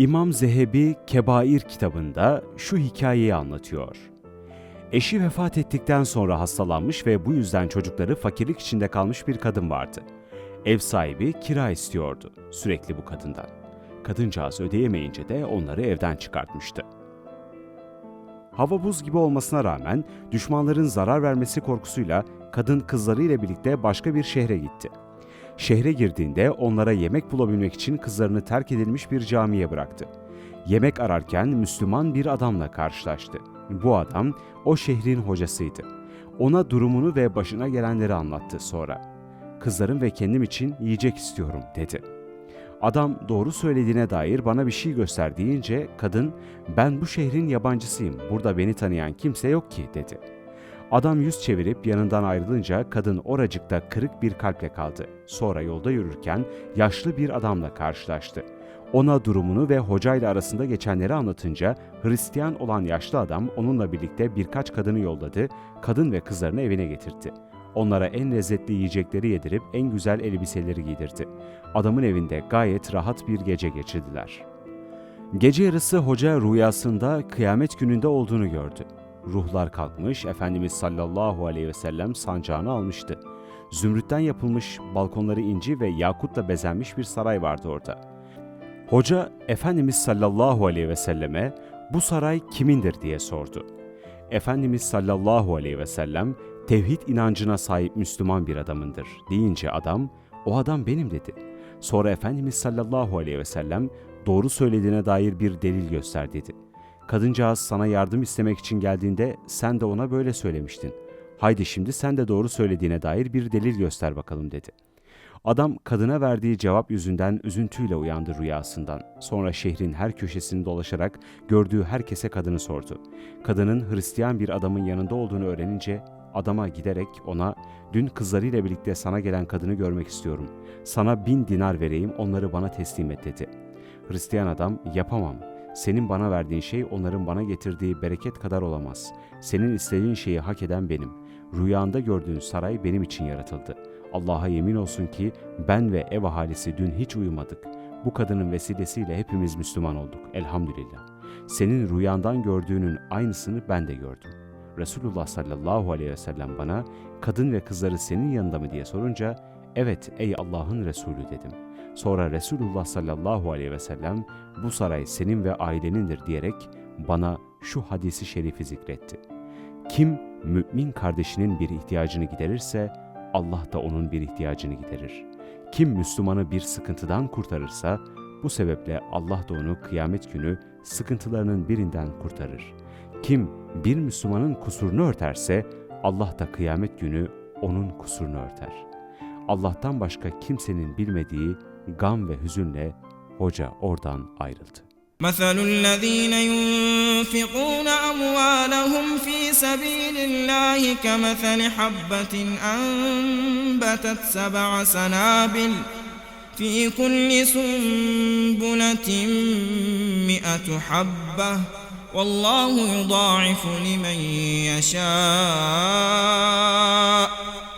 İmam Zehebi Kebair kitabında şu hikayeyi anlatıyor. Eşi vefat ettikten sonra hastalanmış ve bu yüzden çocukları fakirlik içinde kalmış bir kadın vardı. Ev sahibi kira istiyordu sürekli bu kadından. Kadıncağız ödeyemeyince de onları evden çıkartmıştı. Hava buz gibi olmasına rağmen düşmanların zarar vermesi korkusuyla kadın kızlarıyla birlikte başka bir şehre gitti. Şehre girdiğinde onlara yemek bulabilmek için kızlarını terk edilmiş bir camiye bıraktı. Yemek ararken Müslüman bir adamla karşılaştı. Bu adam o şehrin hocasıydı. Ona durumunu ve başına gelenleri anlattı sonra. Kızlarım ve kendim için yiyecek istiyorum dedi. Adam doğru söylediğine dair bana bir şey göster deyince kadın ben bu şehrin yabancısıyım burada beni tanıyan kimse yok ki dedi. Adam yüz çevirip yanından ayrılınca kadın oracıkta kırık bir kalple kaldı. Sonra yolda yürürken yaşlı bir adamla karşılaştı. Ona durumunu ve hocayla arasında geçenleri anlatınca Hristiyan olan yaşlı adam onunla birlikte birkaç kadını yolladı, kadın ve kızlarını evine getirdi. Onlara en lezzetli yiyecekleri yedirip en güzel elbiseleri giydirdi. Adamın evinde gayet rahat bir gece geçirdiler. Gece yarısı hoca rüyasında kıyamet gününde olduğunu gördü. Ruhlar kalkmış, Efendimiz sallallahu aleyhi ve sellem sancağını almıştı. Zümrütten yapılmış, balkonları inci ve yakutla bezenmiş bir saray vardı orada. Hoca, Efendimiz sallallahu aleyhi ve selleme bu saray kimindir diye sordu. Efendimiz sallallahu aleyhi ve sellem tevhid inancına sahip Müslüman bir adamındır deyince adam, o adam benim dedi. Sonra Efendimiz sallallahu aleyhi ve sellem doğru söylediğine dair bir delil göster dedi. Kadıncağız sana yardım istemek için geldiğinde sen de ona böyle söylemiştin. Haydi şimdi sen de doğru söylediğine dair bir delil göster bakalım dedi. Adam kadına verdiği cevap yüzünden üzüntüyle uyandı rüyasından. Sonra şehrin her köşesini dolaşarak gördüğü herkese kadını sordu. Kadının Hristiyan bir adamın yanında olduğunu öğrenince adama giderek ona dün kızlarıyla birlikte sana gelen kadını görmek istiyorum. Sana bin dinar vereyim onları bana teslim et dedi. Hristiyan adam yapamam. Senin bana verdiğin şey onların bana getirdiği bereket kadar olamaz. Senin istediğin şeyi hak eden benim. Rüyanda gördüğün saray benim için yaratıldı. Allah'a yemin olsun ki ben ve ev ahalisi dün hiç uyumadık. Bu kadının vesilesiyle hepimiz Müslüman olduk. Elhamdülillah. Senin rüyandan gördüğünün aynısını ben de gördüm. Resulullah sallallahu aleyhi ve sellem bana kadın ve kızları senin yanında mı diye sorunca evet ey Allah'ın Resulü dedim. Sonra Resulullah sallallahu aleyhi ve sellem bu saray senin ve ailenindir diyerek bana şu hadisi şerifi zikretti. Kim mümin kardeşinin bir ihtiyacını giderirse Allah da onun bir ihtiyacını giderir. Kim Müslümanı bir sıkıntıdan kurtarırsa bu sebeple Allah da onu kıyamet günü sıkıntılarının birinden kurtarır. Kim bir Müslümanın kusurunu örterse Allah da kıyamet günü onun kusurunu örter. Allah'tan başka kimsenin bilmediği gam ve hüzünle hoca oradan ayrıldı. مثل الذين ينفقون أموالهم في سبيل الله كمثل حبة أنبتت سبع سنابل في كل سنبلة مئة حبة والله يضاعف لمن يشاء